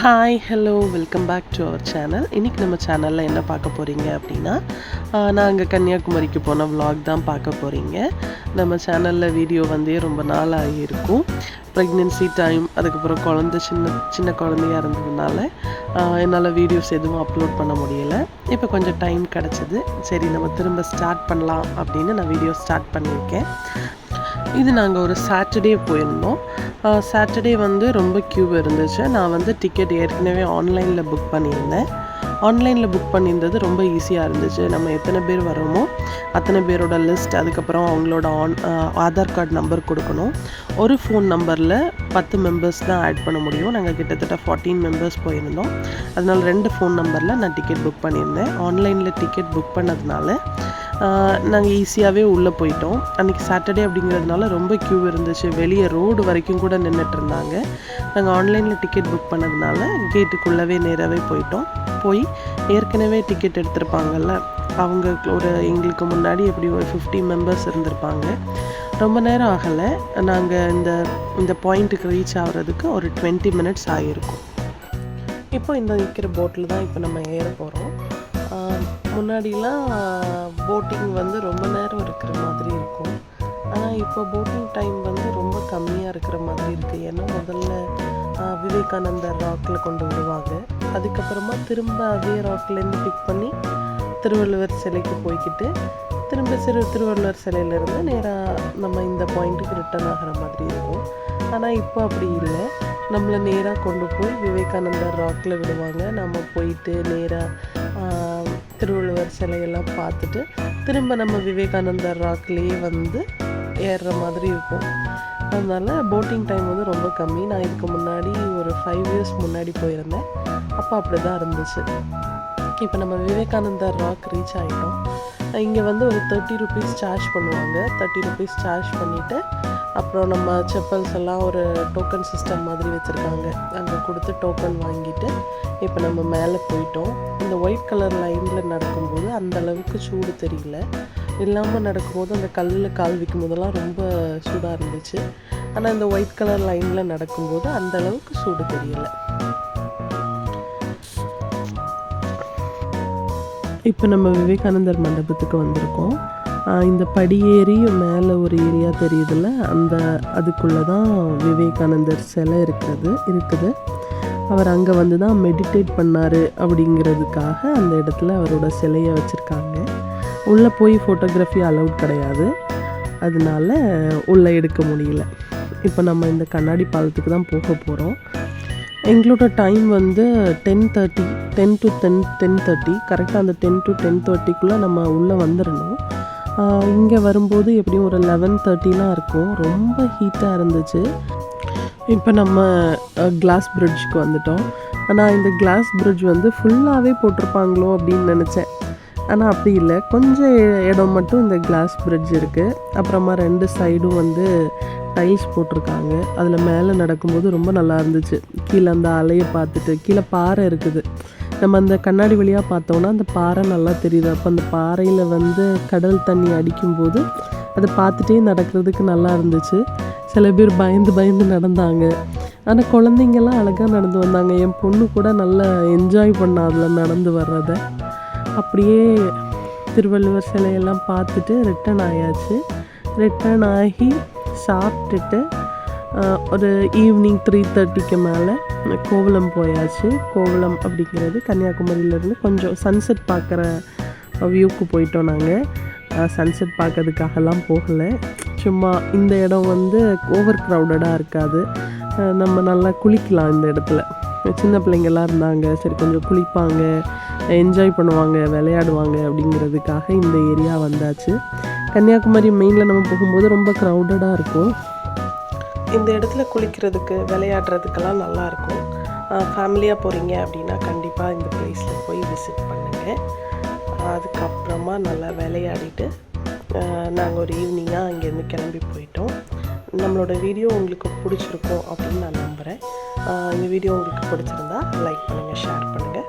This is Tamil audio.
Hi hello welcome back to our channel இன்றைக்கி நம்ம சேனலில் என்ன பார்க்க போகிறீங்க அப்படின்னா நாங்கள் கன்னியாகுமரிக்கு போன வ்ளாக் தான் பார்க்க போகிறீங்க நம்ம சேனலில் வீடியோ வந்தே ரொம்ப நாள் ஆகியிருக்கும். ப்ரெக்னென்சி டைம் அதுக்கப்புறம் குழந்த சின்ன சின்ன குழந்தையா இருந்ததுனால என்னால் வீடியோஸ் எதுவும் அப்லோட் பண்ண முடியல. இப்போ கொஞ்சம் டைம் கிடச்சிது. சரி நம்ம திரும்ப ஸ்டார்ட் பண்ணலாம் அப்படின்னு நான் வீடியோ ஸ்டார்ட் பண்ணியிருக்கேன். இது நாங்கள் ஒரு சாட்டர்டே போயிருந்தோம். சாட்டர்டே வந்து ரொம்ப க்யூ இருந்துச்சு. நான் வந்து டிக்கெட் ஏற்கனவே ஆன்லைனில் புக் பண்ணியிருந்தேன். ஆன்லைனில் புக் பண்ணியிருந்தது ரொம்ப ஈஸியாக இருந்துச்சு. நம்ம எத்தனை பேர் வரோமோ அத்தனை பேரோட லிஸ்ட் அதுக்கப்புறம் அவங்களோட ஆன் ஆதார் கார்டு நம்பர் கொடுக்கணும். ஒரு ஃபோன் நம்பரில் பத்து மெம்பர்ஸ் தான் ஆட் பண்ண முடியும். நாங்கள் கிட்டத்தட்ட ஃபார்ட்டீன் மெம்பர்ஸ் போயிருந்தோம். அதனால் ரெண்டு ஃபோன் நம்பரில் நான் டிக்கெட் புக் பண்ணியிருந்தேன். ஆன்லைனில் டிக்கெட் புக் பண்ணதுனால நாங்கள் ஈஸியாகவே உள்ளே போயிட்டோம். அன்றைக்கி சாட்டர்டே அப்படிங்கிறதுனால ரொம்ப க்யூ இருந்துச்சு. வெளியே ரோடு வரைக்கும் கூட நின்றுட்டு இருந்தாங்க. நாங்கள் ஆன்லைனில் டிக்கெட் புக் பண்ணதுனால கேட்டுக்குள்ளவே நேராகவே போயிட்டோம். போய் ஏற்கனவே டிக்கெட் எடுத்திருப்பாங்கல்ல அவங்க ஒரு எங்களுக்கு முன்னாடி எப்படி ஒரு ஃபிஃப்டி மெம்பர்ஸ் இருந்திருப்பாங்க. ரொம்ப நேரம் ஆகலை. நாங்கள் இந்த இந்த பாயிண்ட்டுக்கு ரீச் ஆகிறதுக்கு ஒரு டுவெண்ட்டி மினிட்ஸ் ஆகியிருக்கும். இப்போ இந்த நிற்கிற போட்டில் தான் இப்போ நம்ம ஏற போகிறோம் முன்னாடிலாம் போட்டிங் வந்து ரொம்ப நேரம் இருக்கிற மாதிரி இருக்கும். ஆனால் இப்போ போட்டிங் டைம் வந்து ரொம்ப கம்மியாக இருக்கிற மாதிரி இருக்குது ஏன்னா முதல்ல விவேகானந்தர் ராக்கில் கொண்டு விடுவாங்க அதுக்கப்புறமா திரும்ப அதே ராக்லேருந்து பிக் பண்ணி திருவள்ளுவர் சிலைக்கு போய்க்கிட்டு திரும்ப சிறு திருவள்ளுவர் சிலையிலேருந்து நேராக நம்ம இந்த பாயிண்ட்டுக்கு ரிட்டர்ன் ஆகிற மாதிரி இருக்கும். ஆனால் இப்போ அப்படி இல்லை. நம்மளை நேராக கொண்டு போய் விவேகானந்தர் ராக்கில் விடுவாங்க. நம்ம போயிட்டு நேராக திருவள்ளுவர் சிலையெல்லாம் பார்த்துட்டு திரும்ப நம்ம விவேகானந்தர் ராக்லேயே வந்து ஏறுற மாதிரி இருக்கும். அதனால் போட்டிங் டைம் வந்து ரொம்ப கம்மி. நான் இதுக்கு முன்னாடி ஒரு ஃபைவ் இயர்ஸ் முன்னாடி போயிருந்தேன். அப்போ அப்படி தான் இருந்துச்சு. இப்போ நம்ம விவேகானந்தர் ராக் ரீச் ஆகிட்டோம் இங்கே வந்து ஒரு தேர்ட்டி ருபீஸ் சார்ஜ் பண்ணுவாங்க. தேர்ட்டி ருபீஸ் சார்ஜ் பண்ணிவிட்டு அப்புறம் நம்ம செப்பல்ஸ் எல்லாம் ஒரு டோக்கன் சிஸ்டம் மாதிரி வச்சுருக்காங்க. அங்கே கொடுத்து டோக்கன் வாங்கிட்டு இப்போ நம்ம மேலே போயிட்டோம். இந்த ஒயிட் கலர் லைனில் நடக்கும்போது அந்த அளவுக்கு சூடு தெரியல. இல்லாமல் நடக்கும்போது அந்த கல்லில் கால் வைக்கும் போதெல்லாம் ரொம்ப சூடாக இருந்துச்சு. ஆனால் இந்த ஒயிட் கலர் லைனில் நடக்கும்போது அந்த அளவுக்கு சூடு தெரியலை. இப்போ நம்ம விவேகானந்தர் மண்டபத்துக்கு வந்திருக்கோம். இந்த படியேறி மேலே ஒரு ஏரியா தெரியுதுல்ல? அந்த அதுக்குள்ளே தான் விவேகானந்தர் சிலை இருக்கிறது இருக்குது. அவர் அங்கே வந்து தான் மெடிடேட் பண்ணார் அப்படிங்கிறதுக்காக அந்த இடத்துல அவரோட சிலையை வச்சுருக்காங்க. உள்ளே போய் ஃபோட்டோகிராஃபி அலவுட் கிடையாது. அதனால உள்ளே எடுக்க முடியல. இப்போ நம்ம இந்த கண்ணாடி பாலத்துக்கு தான் போக போகிறோம் எங்களோட டைம் வந்து ten thirty ten to ten ten thirty கரெக்டாக அந்த டென் டு டென் தேர்ட்டிக்குள்ளே நம்ம உள்ளே வந்துடணும் இங்கே வரும்போது எப்படியும் ஒரு லெவன் தேர்ட்டிலாம் இருக்கும். ரொம்ப ஹீட்டாக இருந்துச்சு. இப்போ நம்ம கிளாஸ் பிரிட்ஜுக்கு வந்துட்டோம். ஆனால் இந்த கிளாஸ் பிரிட்ஜ் வந்து ஃபுல்லாகவே போட்டிருப்பாங்களோ அப்படின்னு நினச்சேன். ஆனால் அப்படி இல்லை. கொஞ்சம் இடம் மட்டும் இந்த கிளாஸ் பிரிட்ஜ் இருக்குது அப்புறமா ரெண்டு சைடும் வந்து டைல்ஸ் போட்டிருக்காங்க. அதில் மேலே நடக்கும்போது ரொம்ப நல்லா இருந்துச்சு. கீழே அந்த அலையை பார்த்துட்டு கீழே பாறை இருக்குது. நம்ம அந்த கண்ணாடி வழியாக பார்த்தோன்னா அந்த பாறை நல்லா தெரியுது. அப்போ அந்த பாறையில் வந்து கடல் தண்ணி அடிக்கும்போது அதை பார்த்துட்டே நடக்கிறதுக்கு நல்லா இருந்துச்சு. சில பேர் பயந்து பயந்து நடந்தாங்க. ஆனால் குழந்தைங்கெல்லாம் அழகாக நடந்து வந்தாங்க. என் பொண்ணு கூட நல்லா என்ஜாய் பண்ணா அதில் நடந்து வர்றதை. அப்படியே திருவள்ளுவர் சிலையெல்லாம் பார்த்துட்டு ரிட்டர்ன் ஆயாச்சு. ரிட்டர்ன் ஆகி சாப்பிட்டுட்டு ஒரு ஈவினிங் த்ரீ தேர்ட்டிக்கு மேலே கோவலம் போயாச்சு. கோவலம் அப்படிங்கிறது கன்னியாகுமரியிலேருந்து கொஞ்சம் சன்செட் பார்க்குற வியூக்கு போயிட்டோம் நாங்கள் சன்செட் பார்க்கறதுக்காகலாம் போகலை. சும்மா இந்த இடம் வந்து ஓவர் க்ரௌடடாக இருக்காது நம்ம நல்லா குளிக்கலாம் இந்த இடத்துல. சின்ன பிள்ளைங்கள்லாம் இருந்தாங்க. சரி கொஞ்சம் குளிப்பாங்க. என்ஜாய் பண்ணுவாங்க விளையாடுவாங்க அப்படிங்கிறதுக்காக இந்த ஏரியா வந்தாச்சு. கன்னியாகுமரி மெயினில் நம்ம போகும்போது ரொம்ப க்ரௌடடாக இருக்கும். இந்த இடத்துல குளிக்கிறதுக்கு விளையாடுறதுக்கெல்லாம் நல்லாயிருக்கும் ஃபேமிலியாக போகிறீங்க அப்படின்னா கண்டிப்பாக இந்த பிளேஸில் போய் விசிட் பண்ணுங்கள் அதுக்கப்புறமா நல்லா விளையாடிட்டு நாங்கள் ஒரு ஈவினிங்காக அங்கேருந்து கிளம்பி போயிட்டோம். நம்மளோட வீடியோ உங்களுக்கு பிடிச்சிருக்கும் அப்படின்னு நான் நம்புகிறேன் இந்த வீடியோ உங்களுக்கு பிடிச்சிருந்தா லைக் பண்ணுங்கள் ஷேர் பண்ணுங்கள்